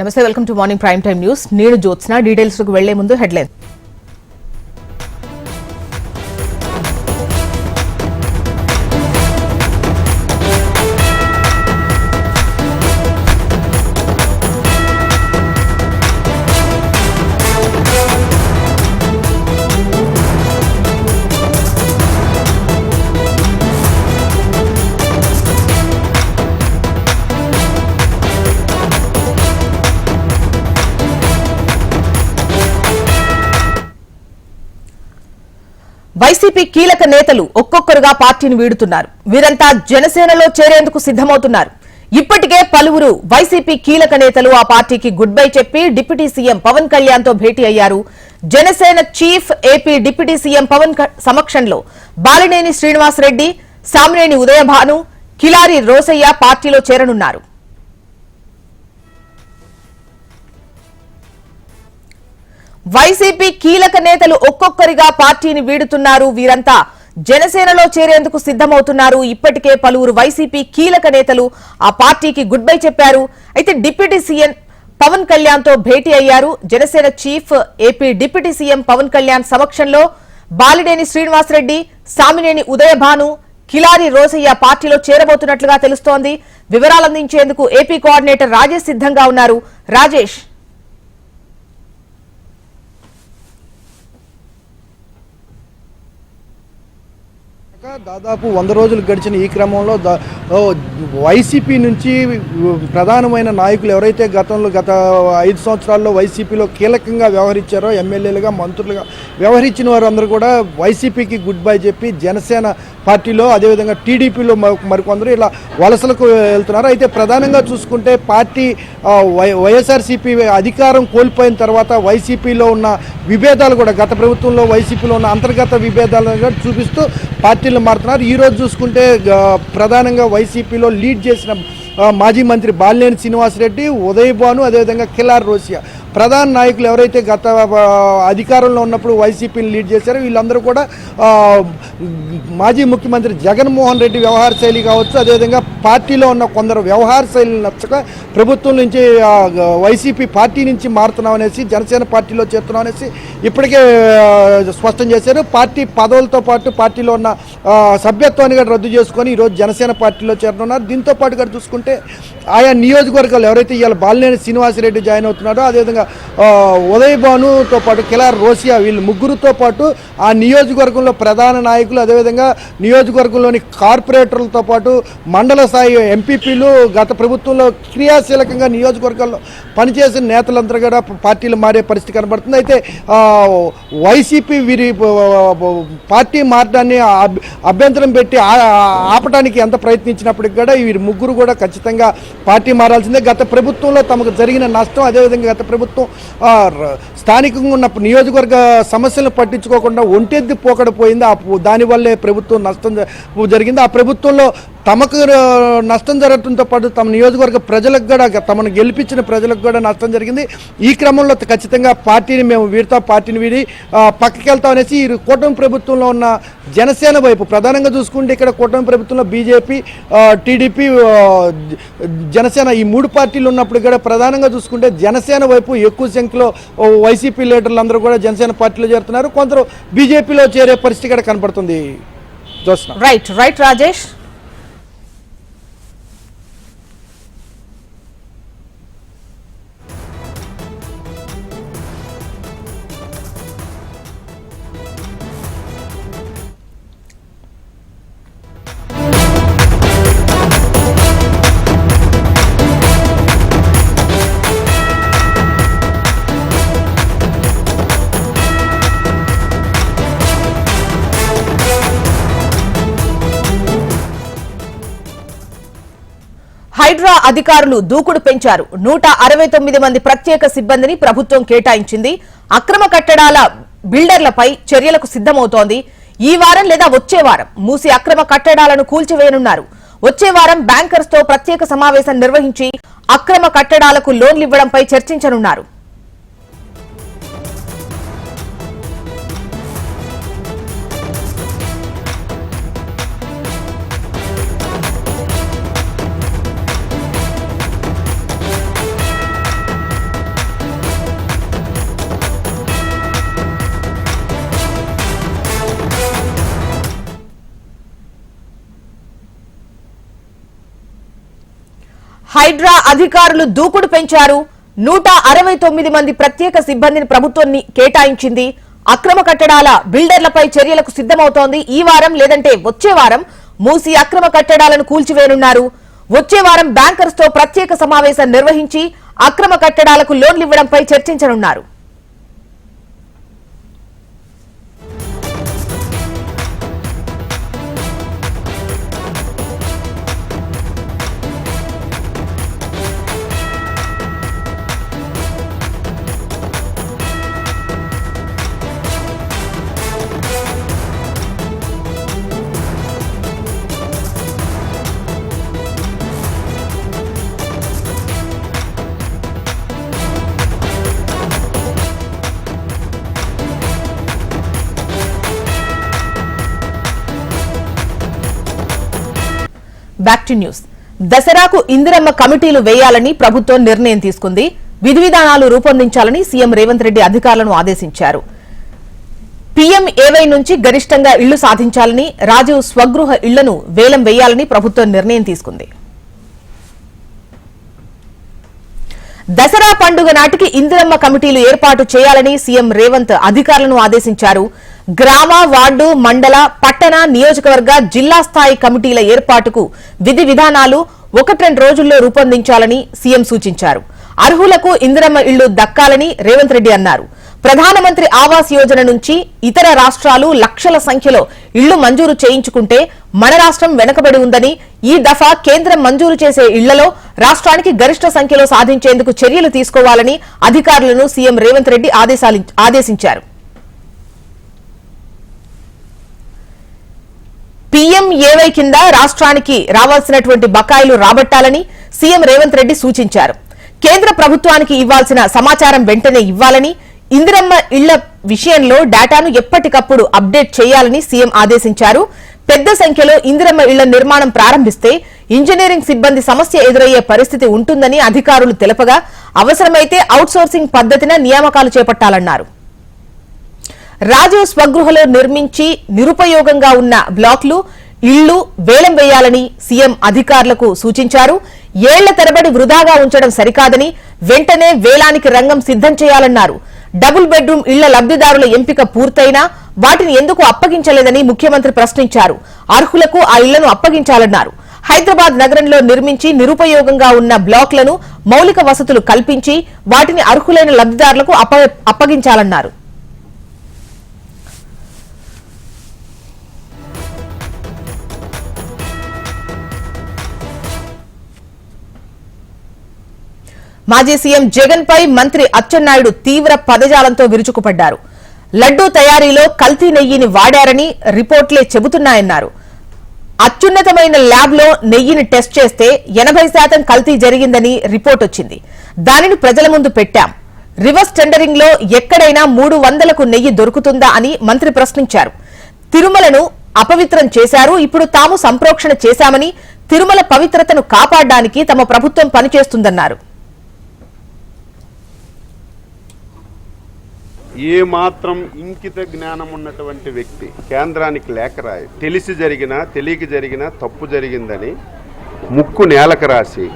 నమస్తే welcome to morning prime time news. నేను జ్యోత్స్న. డీటెయిల్స్కి వెళ్ళే ముందు హెడ్లైన్. వైసీపీ కీలక నేతలు ఒక్కొక్కరుగా పార్టీని వీడుతున్నారు. వీరంతా జనసేనలో చేరేందుకు సిద్దమవుతున్నారు ఇప్పటికే పలువురు వైసీపీ కీలక నేతలు ఆ పార్టీకి గుడ్ బై చెప్పి డిప్యూటీ సీఎం పవన్ కళ్యాణ్తో భేటీ అయ్యారు. Janasena chief AP deputy CM Pawan సమక్షంలో బాలినేని శ్రీనివాసరెడ్డి సామినేని ఉదయభాను కిలారి రోసయ్య పార్టీలో చేరనున్నారు. వైసీపీ కీలక నేతలు ఒక్కొక్కరిగా పార్టీని వీడుతున్నారు. వీరంతా జనసేనలో చేరేందుకు సిద్దమవుతున్నారు ఇప్పటికే పలువురు వైసీపీ కీలక నేతలు ఆ పార్టీకి గుడ్ బై చెప్పారు. అయితే డిప్యూటీ సీఎం పవన్ కళ్యాణ్తో భేటీ అయ్యారు. Janasena chief AP deputy CM Pawan Kalyan సమక్షంలో బాలినేని శ్రీనివాసరెడ్డి సామినేని ఉదయభాను కిలారి రోజయ్య పార్టీలో చేరబోతున్నట్లుగా తెలుస్తోంది. వివరాలు అందించేందుకు ఏపీ కోఆర్డినేటర్ రాజేష్ సిద్ధంగా ఉన్నారు. రాజేష్. దాదాపు వంద రోజులు గడిచిన ఈ క్రమంలో వైసీపీ నుంచి ప్రధానమైన నాయకులు ఎవరైతే గతంలో గత ఐదు సంవత్సరాల్లో వైసీపీలో కీలకంగా వ్యవహరించారో ఎమ్మెల్యేలుగా మంత్రులుగా వ్యవహరించిన వారందరూ కూడా వైసీపీకి గుడ్ బై చెప్పి జనసేన పార్టీలో అదేవిధంగా టీడీపీలో మరికొందరు ఇలా వలసలకు వెళ్తున్నారు. అయితే ప్రధానంగా చూసుకుంటే పార్టీ వైఎస్ఆర్సీపీ అధికారం కోల్పోయిన తర్వాత వైసీపీలో ఉన్న విభేదాలు కూడా గత ప్రభుత్వంలో వైసీపీలో ఉన్న అంతర్గత విభేదాలను కూడా చూపిస్తూ పార్టీలు మారుతున్నారు. ఈరోజు చూసుకుంటే ప్రధానంగా వైసీపీలో లీడ్ చేసిన మాజీ మంత్రి బాలినేని శ్రీనివాసరెడ్డి ఉదయ్ భాను అదేవిధంగా కిలార్ రోసియా. ప్రధాన నాయకులు ఎవరైతే గత అధికారంలో ఉన్నప్పుడు వైసీపీని లీడ్ చేశారో వీళ్ళందరూ కూడా మాజీ ముఖ్యమంత్రి జగన్మోహన్ రెడ్డి వ్యవహార శైలి కావచ్చు అదేవిధంగా పార్టీలో ఉన్న కొందరు వ్యవహార శైలి నచ్చక ప్రభుత్వం నుంచి వైసీపీ పార్టీ నుంచి మారుతున్నాం అనేసి జనసేన పార్టీలో చేరుతున్నాం అనేసి ఇప్పటికే స్పష్టం చేశారు. పార్టీ పదవులతో పాటు పార్టీలో ఉన్న సభ్యత్వాన్ని కూడా రద్దు చేసుకొని ఈరోజు జనసేన పార్టీలో చేరనున్నారు. దీంతో పాటు కూడా చూసుకుంటే ఆయా నియోజకవర్గాలు ఎవరైతే ఇవాళ బాలినేని శ్రీనివాసరెడ్డి జాయిన్ అవుతున్నారో అదేవిధంగా ఉదయ్ భానుతో పాటు కిలార్ రోసియా వీళ్ళు ముగ్గురుతో పాటు ఆ నియోజకవర్గంలో ప్రధాన నాయకులు అదేవిధంగా నియోజకవర్గంలోని కార్పొరేటర్లతో పాటు మండల స్థాయి ఎంపీపీలు గత ప్రభుత్వంలో క్రియాశీలకంగా నియోజకవర్గాల్లో పనిచేసిన నేతలందరూ కూడా పార్టీలు మారే పరిస్థితి కనబడుతుంది. అయితే వైసీపీ వీరి పార్టీ మారడాన్ని అభ్యంతరం పెట్టి ఆపడానికి ఎంత ప్రయత్నించినప్పటికి కూడా వీరి ముగ్గురు కూడా ఖచ్చితంగా పార్టీ మారాల్సిందే. గత ప్రభుత్వంలో తమకు జరిగిన నష్టం అదేవిధంగా గత ప్రభుత్వం ప్రభుత్వం స్థానికంగా ఉన్న నియోజకవర్గ సమస్యలను పట్టించుకోకుండా ఒంటెద్ది పోకడ పోయింది ఆ దానివల్లే ప్రభుత్వం నష్టం జరిగింది. ఆ ప్రభుత్వంలో తమకు నష్టం జరగడంతో పాటు తమ నియోజకవర్గ ప్రజలకు కూడా తమను గెలిపించిన ప్రజలకు కూడా నష్టం జరిగింది. ఈ క్రమంలో ఖచ్చితంగా పార్టీని మేము వీడతాం పార్టీని వీడి పక్కకి వెళ్తాం అనేసి ఈ కూటమి ప్రభుత్వంలో ఉన్న జనసేన వైపు ప్రధానంగా చూసుకుంటే ఇక్కడ కూటమి ప్రభుత్వంలో బీజేపీ టీడీపీ జనసేన ఈ మూడు పార్టీలు ఉన్నప్పుడు కూడా ప్రధానంగా చూసుకుంటే జనసేన వైపు ఎక్కువ సంఖ్యలో వైసీపీ లీడర్లు అందరూ కూడా జనసేన పార్టీలో చేరుతున్నారు. కొందరు బీజేపీలో చేరే పరిస్థితి ఇక్కడ కనపడుతుంది. రైట్ రైట్ రాజేష్ హైడ్రా అధికారులు దూకుడు పెంచారు. నూట అరవై తొమ్మిది మంది ప్రత్యేక సిబ్బందిని ప్రభుత్వం కేటాయించింది. అక్రమ కట్టడాల బిల్డర్లపై చర్యలకు సిద్దమవుతోంది ఈ వారం లేదా వచ్చే వారం మూసి అక్రమ కట్టడాలను కూల్చివేయనున్నారు. వచ్చే వారం బ్యాంకర్స్తో ప్రత్యేక సమావేశం నిర్వహించి అక్రమ కట్టడాలకు లోన్లు ఇవ్వడంపై చర్చించనున్నారు. హైడ్రా అధికారులు దూకుడు పెంచారు. నూట అరవై తొమ్మిది మంది ప్రత్యేక సిబ్బందిని ప్రభుత్వం కేటాయించింది. అక్రమ కట్టడాల బిల్డర్లపై చర్యలకు సిద్ధమవుతోంది. ఈ వారం లేదంటే వచ్చే వారం మూసి అక్రమ కట్టడాలను కూల్చివేయనున్నారు. వచ్చే వారం బ్యాంకర్స్తో ప్రత్యేక సమావేశం నిర్వహించి అక్రమ కట్టడాలకు లోన్లు ఇవ్వడంపై చర్చించనున్నారు. Back to news. దసరాకు ఇందిరమ్మ కమిటీలు వేయాలని ప్రభుత్వం నిర్ణయం తీసుకుంది. విధి విధానాలు రూపొందించాలని సీఎం రేవంత్ రెడ్డి అధికారులను ఆదేశించారు. పీఎంఏవై నుంచి గరిష్టంగా ఇళ్ళు సాధించాలని రాజీవ్ స్వగృహ ఇళ్ళను వేలం వేయాలని ప్రభుత్వం నిర్ణయం తీసుకుంది. దసరా పండుగ నాటికి ఇందిరమ్మ కమిటీలు ఏర్పాటు చేయాలని సీఎం రేవంత్ అధికారులను ఆదేశించారు. గ్రామ వార్డు మండల పట్టణ నియోజకవర్గ జిల్లా స్థాయి కమిటీల ఏర్పాటుకు విధి విధానాలు ఒకటి రెండు రోజుల్లో రూపొందించాలని సీఎం సూచించారు. అర్హులకు ఇందిరమ్మ ఇళ్ళు దక్కాలని రేవంత్ రెడ్డి అన్నారు. ప్రధానమంత్రి ఆవాస్ యోజన నుంచి ఇతర రాష్ట్రాలు లక్షల సంఖ్యలో ఇళ్ళు మంజూరు చేయించుకుంటే మన రాష్ట్రం వెనుకబడి ఉందని ఈ దఫా కేంద్రం మంజూరు చేసే ఇళ్ళలో రాష్ట్రానికి గరిష్ట సంఖ్యలో సాధించేందుకు చర్యలు తీసుకోవాలని అధికారులను సీఎం రేవంత్ రెడ్డి ఆదేశించారు. పీఎంఏవై కింద రాష్ట్రానికి రావాల్సినటువంటి బకాయిలు రాబట్టాలని సీఎం రేవంత్ రెడ్డి సూచించారు. కేంద్ర ప్రభుత్వానికి ఇవ్వాల్సిన సమాచారం వెంటనే ఇవ్వాలని ఇందిరమ్మ ఇళ్ళ విషయంలో డేటాను ఎప్పటికప్పుడు అప్డేట్ చేయాలని సీఎం ఆదేశించారు. పెద్ద సంఖ్యలో ఇందిరమ్మ ఇళ్ళ నిర్మాణం ప్రారంభిస్తే ఇంజనీరింగ్ సిబ్బంది సమస్య ఎదురయ్యే పరిస్థితి ఉంటుందని అధికారులు తెలపగా అవసరమైతే అవుట్సోర్సింగ్ పద్ధతిన నియామకాలు చేపట్టాలన్నారు. రాజీవ్ స్వగృహలో నిర్మించి నిరుపయోగంగా ఉన్న బ్లాక్లు ఇళ్ళు వేలం వేయాలని సీఎం అధికారులకు సూచించారు. ఏళ్ళ తరబడి వృధాగా ఉంచడం సరికాదని వెంటనే వేలానికి రంగం సిద్ధం చేయాలన్నారు. డబుల్ బెడ్రూమ్ ఇళ్ళ లబ్దిదారుల ఎంపిక పూర్తయినా వాటిని ఎందుకు అప్పగించలేదని ముఖ్యమంత్రి ప్రశ్నించారు. అర్హులకు ఆ ఇళ్ళను అప్పగించాలన్నారు. హైదరాబాద్ నగరంలో నిర్మించి నిరుపయోగంగా ఉన్న బ్లాక్లను మౌలిక వసతులు కల్పించి వాటిని అర్హులైన లబ్దిదారులకు అప్ప- అప్పగించాలన్నారు. మాజీ సీఎం జగన్ పై మంత్రి అచ్చెన్నాయుడు తీవ్ర పదజాలంతో విరుచుకుపడ్డారు. లడ్డూ తయారీలో కల్తీ నెయ్యిని వాడారని రిపోర్ట్లే చెబుతున్నాయన్నారు. అత్యున్నతమైన ల్యాబ్లో నెయ్యిని టెస్ట్ చేస్తే ఎనభై శాతం కల్తీ జరిగిందని రిపోర్ట్ వచ్చింది. దానిని ప్రజల ముందు పెట్టాం. రివర్స్ టెండరింగ్లో ఎక్కడైనా మూడు వందలకు నెయ్యి దొరుకుతుందా అని మంత్రి ప్రశ్నించారు. తిరుమలను అపవిత్రం చేశారు. ఇప్పుడు తాము సంప్రోక్షణ చేశామని తిరుమల పవిత్రతను కాపాడడానికి తమ ప్రభుత్వం పనిచేస్తుందన్నారు. ఏ మాత్రం ఇంకిత జ్ఞానం ఉన్నటువంటి వ్యక్తి కేంద్రానికి లేఖ రాయి. తెలిసి జరిగినా తెలియక జరిగినా తప్పు జరిగిందని ముక్కు నేలకు రాసి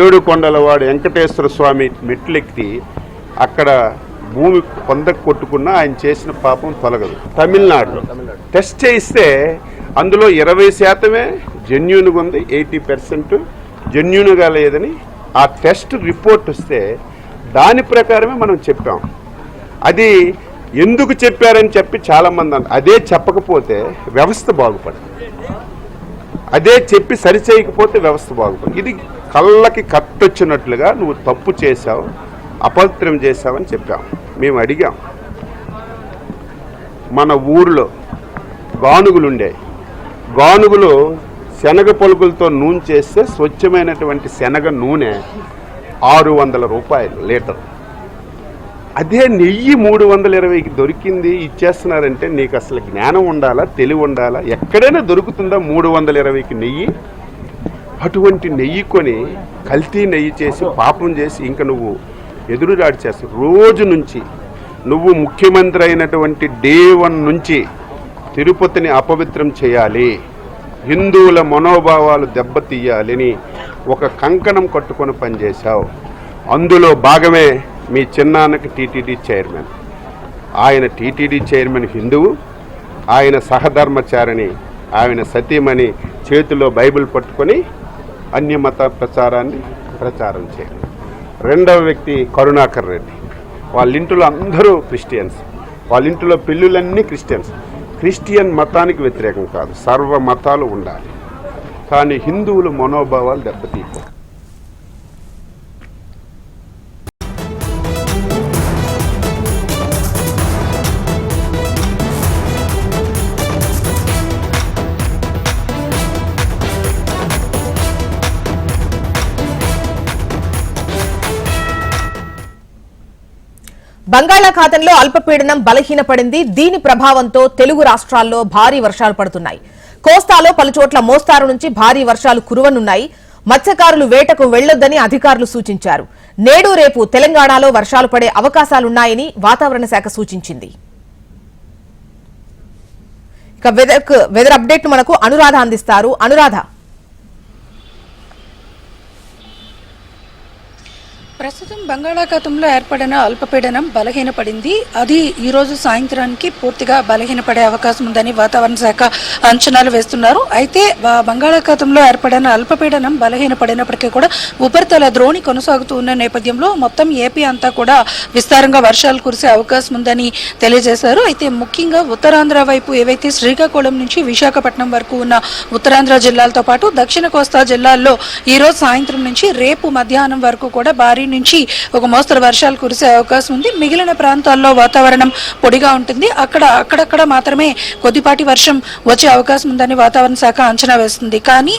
ఏడు కొండలవాడు వెంకటేశ్వర స్వామి మెట్లెక్కి అక్కడ భూమి కొందకు కొట్టుకున్నా ఆయన చేసిన పాపం తొలగదు. తమిళనాడులో టెస్ట్ చేయిస్తే అందులో ఇరవై శాతమే జెన్యున్గా ఉంది ఎయిటీ పర్సెంట్ జెన్యున్గా లేదని ఆ టెస్ట్ రిపోర్ట్ వస్తే దాని ప్రకారమే మనం చెప్పాం. అది ఎందుకు చెప్పారని చెప్పి చాలామంది అదే చెప్పకపోతే వ్యవస్థ బాగుపడదు. అదే చెప్పి సరిచేయకపోతే వ్యవస్థ బాగుపడదు. ఇది కళ్ళకి కట్టొచ్చినట్లుగా నువ్వు తప్పు చేశావు అపవిత్రం చేశావని చెప్పాం. మేము అడిగాం. మన ఊరిలో గానుగులు ఉండేవి గానుగులు శనగ పలుకులతో నూనె చేస్తే స్వచ్ఛమైనటువంటి శనగ నూనె ఆరు వందల రూపాయలు లీటర్. అదే నెయ్యి మూడు వందల ఇరవైకి దొరికింది ఇచ్చేస్తున్నారంటే నీకు అసలు జ్ఞానం ఉండాలా తెలివి ఉండాలా? ఎక్కడైనా దొరుకుతుందా మూడు వందల ఇరవైకి నెయ్యి? అటువంటి నెయ్యి కొని కల్తీ నెయ్యి చేసి పాపం చేసి ఇంకా నువ్వు ఎదురుదాడి చేస్తావు. రోజు నుంచి నువ్వు ముఖ్యమంత్రి అయినటువంటి డే వన్ నుంచి తిరుపతిని అపవిత్రం చేయాలి. హిందువుల మనోభావాలు దెబ్బతీయాలని ఒక కంకణం కట్టుకొని పనిచేశావు. అందులో భాగమే మీ చిన్నాన్నకి టీటీడీ చైర్మన్. ఆయన టీటీడీ చైర్మన్ హిందువు ఆయన సహధర్మచారిని ఆయన సతీమణి చేతిలో బైబిల్ పట్టుకొని అన్యమత ప్రచారాన్ని ప్రచారం చేయడం రెండవ వ్యక్తి కరుణాకర్ రెడ్డి. వాళ్ళ ఇంటిలో అందరూ క్రిస్టియన్స్. వాళ్ళ ఇంటిలో పిల్లులన్నీ క్రిస్టియన్స్. క్రిస్టియన్ మతానికి వ్యతిరేకం కాదు సర్వ మతాలు ఉండాలి. కానీ హిందువుల మనోభావాలు దెబ్బతీయకూడదు. బంగాళాఖాతంలో అల్పపీడనం బలహీనపడింది. దీని ప్రభావంతో తెలుగు రాష్ట్రాల్లో భారీ వర్షాలు పడుతున్నాయి. కోస్తాలో పలుచోట్ల మోస్తారు నుంచి భారీ వర్షాలు కురవనున్నాయి. మత్స్యకారులు వేటకు వెళ్ళొద్దని అధికారులు సూచించారు. నేడు రేపు తెలంగాణలో వర్షాలు పడే అవకాశాలున్నాయని వాతావరణ శాఖ సూచించింది. ఇక వెదర్ వెదర్ అప్డేట్ మనకు అనురాధ అందిస్తారు. అనురాధ. ప్రస్తుతం బంగాళాఖాతంలో ఏర్పడిన అల్పపీడనం బలహీనపడింది. అది ఈ రోజు సాయంత్రానికి పూర్తిగా బలహీనపడే అవకాశం ఉందని వాతావరణ శాఖ అంచనాలు వేస్తున్నారు. అయితే బంగాళాఖాతంలో ఏర్పడిన అల్పపీడనం బలహీనపడినప్పటికీ కూడా ఉపరితల ద్రోణి కొనసాగుతూ ఉన్న నేపథ్యంలో మొత్తం ఏపీ అంతా కూడా విస్తారంగా వర్షాలు కురిసే అవకాశం ఉందని తెలియజేశారు. అయితే ముఖ్యంగా ఉత్తరాంధ్ర వైపు ఏవైతే శ్రీకాకుళం నుంచి విశాఖపట్నం వరకు ఉన్న ఉత్తరాంధ్ర జిల్లాలతో పాటు దక్షిణ కోస్తా జిల్లాల్లో ఈ రోజు సాయంత్రం నుంచి రేపు మధ్యాహ్నం వరకు కూడా భారీ నుంచి ఒక మోస్తరు వర్షాలు కురిసే అవకాశం ఉంది. మిగిలిన ప్రాంతాల్లో వాతావరణం పొడిగా ఉంటుంది. అక్కడ అక్కడక్కడ మాత్రమే కొద్దిపాటి వర్షం వచ్చే అవకాశం ఉందని వాతావరణ శాఖ అంచనా వేస్తుంది. కానీ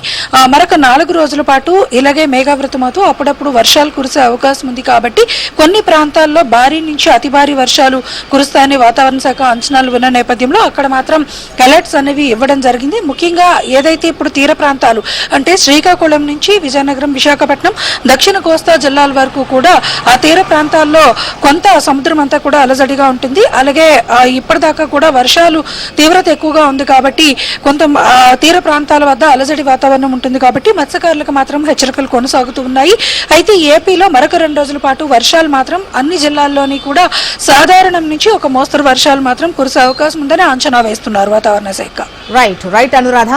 మరొక నాలుగు రోజుల పాటు ఇలాగే మేఘావృతమవుతూ అప్పుడప్పుడు వర్షాలు కురిసే అవకాశం ఉంది కాబట్టి కొన్ని ప్రాంతాల్లో భారీ నుంచి అతి భారీ వర్షాలు కురుస్తాయని వాతావరణ శాఖ అంచనాలు ఉన్న నేపథ్యంలో అక్కడ మాత్రం అలర్ట్స్ అనేవి ఇవ్వడం జరిగింది. ముఖ్యంగా ఏదైతే ఇప్పుడు తీర ప్రాంతాలు అంటే శ్రీకాకుళం నుంచి విజయనగరం విశాఖపట్నం దక్షిణ కోస్తా జిల్లాల వరకు కూడా ఆ తీర ప్రాంతాల్లో కొంత సముద్రం అంతా కూడా అలజడిగా ఉంటుంది. అలాగే ఇప్పటిదాకా కూడా వర్షాలు తీవ్రత ఎక్కువగా ఉంది కాబట్టి కొంత తీర ప్రాంతాల వద్ద అలజడి వాతావరణం ఉంటుంది కాబట్టి మత్స్యకారులకు మాత్రం హెచ్చరికలు కొనసాగుతూ ఉన్నాయి. అయితే ఏపీలో మరొక రెండు రోజుల పాటు వర్షాలు మాత్రం అన్ని జిల్లాల్లోని కూడా సాధారణం నుంచి ఒక మోస్తరు వర్షాలు మాత్రం కురిసే అవకాశం ఉందని అంచనా వేస్తున్నారు వాతావరణ శాఖ. రైట్ రైట్ అనురాధ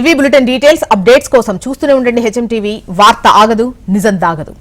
ఇవి బులెటిన్ డీటెయిల్స్ అప్డేట్స్ కోసం చూస్తూనే ఉండండి హెచ్ఎం టీవీ. వార్త ఆగదు నిజం దాగదు.